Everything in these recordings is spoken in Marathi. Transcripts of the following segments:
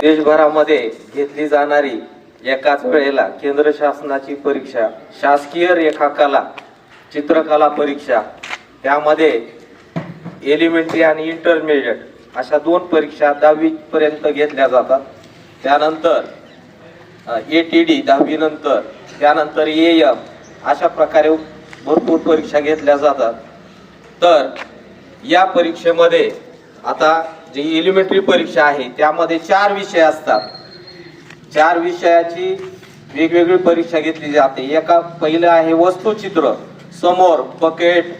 देशभरामध्ये घेतली जाणारी एकाच वेळेला केंद्र शासनाची परीक्षा शासकीय रेखाकला चित्रकला परीक्षा त्यामध्ये एलिमेंटरी आणि इंटरमिडिएट अशा दोन परीक्षा दहावीपर्यंत घेतल्या जातात. त्यानंतर ए टी डी दहावीनंतर त्यानंतर ए एम अशा प्रकारे भरपूर परीक्षा घेतल्या जातात. तर या परीक्षेमध्ये आता जी एलिमेंटरी परीक्षा आहे त्यामध्ये चार विषय असतात. चार विषयाची वेगवेगळी परीक्षा घेतली जाते. एका पहिलं आहे वस्तुचित्र समोर बकेट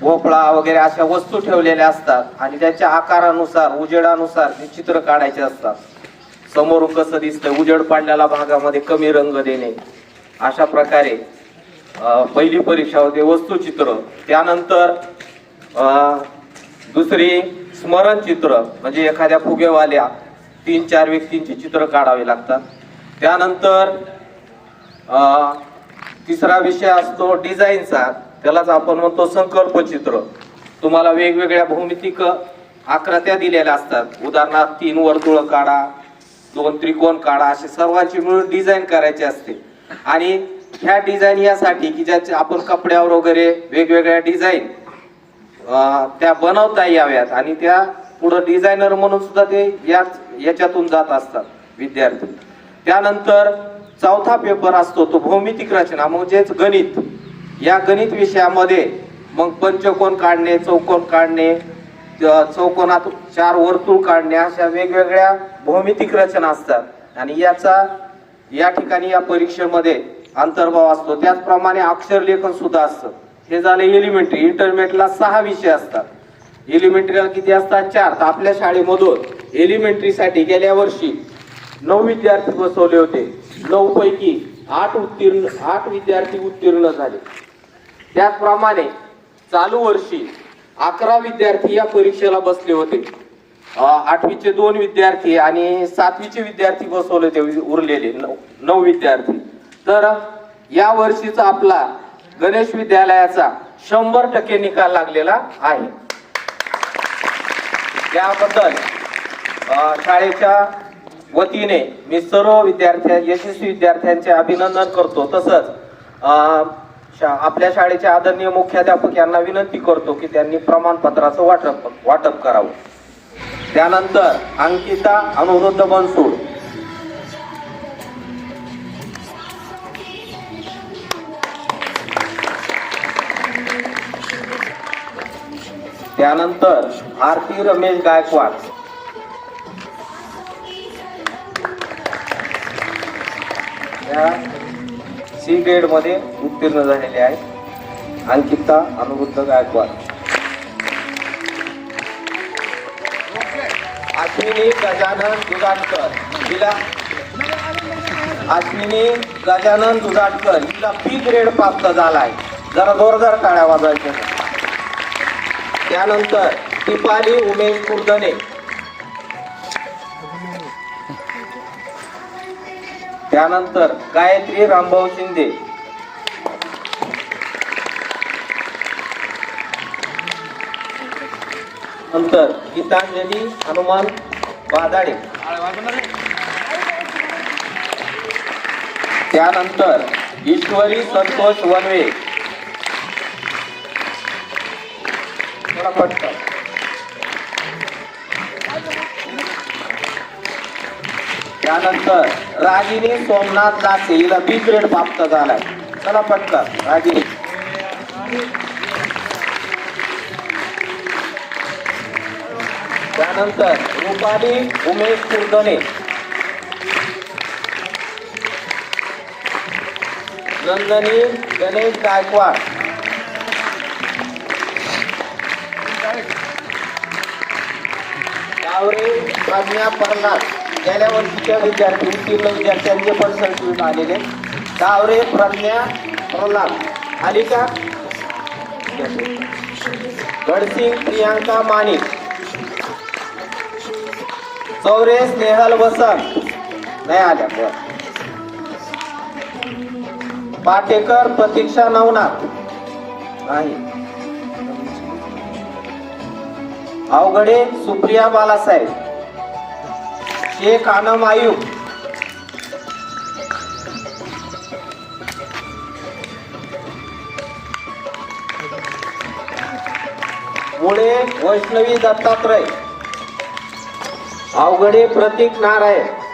भोपळा वगैरे अशा वस्तू ठेवलेल्या असतात आणि त्याच्या आकारानुसार उजेडानुसार ते चित्र काढायचे असतात. समोरून कसं दिसतं उजेड पाडलेल्या भागामध्ये कमी रंग देणे. अशा प्रकारे पहिली परीक्षा होते वस्तुचित्र. त्यानंतर दुसरी दुसरी स्मरणचित्र म्हणजे एखाद्या फुगेवाल्या तीन चार व्यक्तींची चित्र काढावे लागतात. त्यानंतर तिसरा विषय असतो डिझाईनचा त्यालाच आपण म्हणतो संकल्प चित्र तुम्हाला वेगवेगळ्या भौमितिक आकृत्या दिलेल्या असतात. उदाहरणार्थ तीन वर्तुळ काढा दोन त्रिकोण काढा असे सर्वांची मिळून डिझाईन करायची असते. आणि ह्या डिझाईन यासाठी की ज्याचे आपण कपड्यावर वगैरे वेगवेगळ्या डिझाईन त्या बनवता याव्यात. आणि त्या पुढं डिझायनर म्हणून सुद्धा ते याच याच्यातून जात असतात विद्यार्थी. त्यानंतर चौथा पेपर असतो तो भौमितिक रचना म्हणजेच गणित. या गणित विषयामध्ये मग पंचकोन काढणे चौकोन काढणे चौकोनात चार वर्तुळ काढणे अशा वेगवेगळ्या भौमितिक रचना असतात. आणि याचा या ठिकाणी या परीक्षेमध्ये अंतर्भाव असतो. त्याचप्रमाणे अक्षर लेखन सुद्धा असतं. हे झाले एलिमेंटरी इंटरमिडिएटला सहा विषय असतात. एलिमेंटरीला किती असतात? चार. तर आपल्या शाळेमधून एलिमेंटरीसाठी गेल्या वर्षी नऊ विद्यार्थी बसवले होते. नऊ पैकी आठ उत्तीर्ण आठ विद्यार्थी उत्तीर्ण झाले. त्याचप्रमाणे चालू वर्षी अकरा विद्यार्थी या परीक्षेला बसले होते. आठवीचे दोन विद्यार्थी आणि सातवीचे विद्यार्थी बसवले होते उरलेले नऊ नऊ विद्यार्थी. तर या वर्षीचा आपला गणेश विद्यालयाचा शंभर टक्के निकाल लागलेला आहे. त्याबद्दल शाळेच्या वतीने मी सर्व विद्यार्थ्या यशस्वी विद्यार्थ्यांचे अभिनंदन करतो. तसंच शा- आपल्या शाळेचे आदरणीय मुख्याध्यापक यांना विनंती करतो की त्यांनी प्रमाणपत्राचं वाटप वाटप करावं. त्यानंतर अंकिता अनुरुद्ध बनसूड. त्यानंतर आरती रमेश गायकवाड. या सी ग्रेडमध्ये उत्तीर्ण झालेले आहेत. अंकिता अनुरुद्ध गायकवाड. अश्विनी गजानन दुधाटकर. हिला अश्विनी गजानन दुधाटकर हिला पी ग्रेड प्राप्त झालाय. जरा जोरदार काळ्या वाजवायच्या. त्यानंतर दीपाली उमेश कुर्दने. त्यानंतर गायत्री रामभाऊ शिंदे. नंतर गीतांजली हनुमान वादाडे त्यानंतर ईश्वरी संतोष वनवे. त्यानंतर रागिनी सोमनाथ लासे हिला बी ग्रेड प्राप्त झालाय. चला पटकन रागिनी. त्यानंतर रुपाली उमेश कुर्दने नंदनी गणेश गायकवाड. कावरे प्रज्ञा परनाथ गेल्या वर्षीच्या विद्यार्थी उत्तीर्ण विद्यार्थ्यांचे पण सर्टिफिकेट आलेले गावरे प्रज्ञा प्रल्हाद. अलिका का? गडसिंग प्रियांका मानिक. चौरे स्नेहल वसंत. नाही आल्या पाटेकर प्रतीक्षा नवनाथ. नाही. अवघडे सुप्रिया बालासाहेब. एक आनम आयु. मुळे वैष्णवी दत्तात्रय. अवघडे प्रतीक नारायण.